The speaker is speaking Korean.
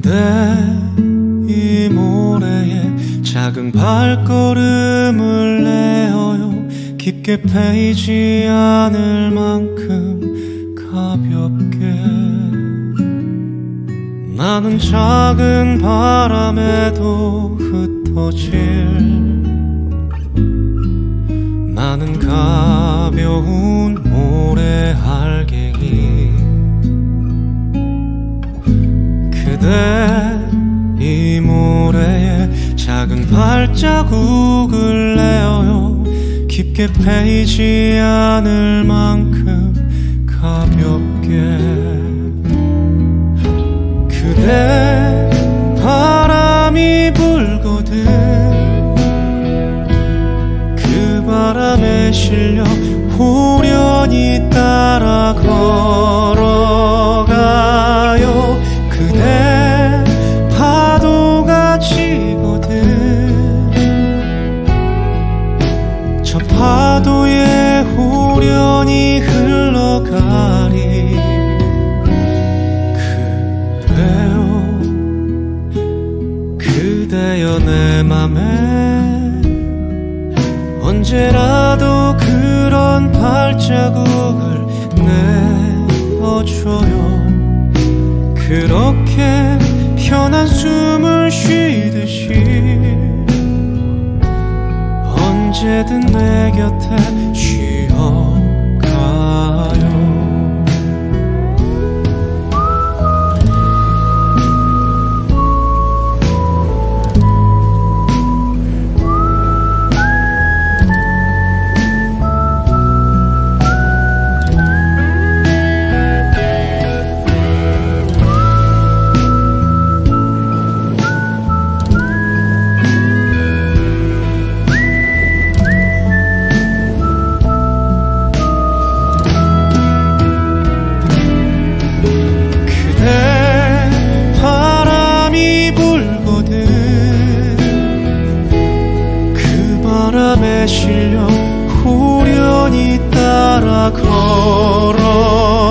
그대이 모래에 작은 발걸음을 내어요. 깊게 패이지 않을 만큼 가볍게. 나는 작은 바람에도 흩어질. 나는 가벼운 이 모래에 작은 발자국을 내어요. 깊게 패이지 않을 만큼 가볍게 그대 바람이 불거든. 그 바람에 실려 호련히 따라 저 파도에 호련히 흘러가리. 그래요. 그대여 내 맘에 언제라도 그런 발자국을 내어줘요. 그렇게 편한 숨을 쉬듯이 언제든 내 곁에 쉬어가요 실려 후련히 따라 걸어.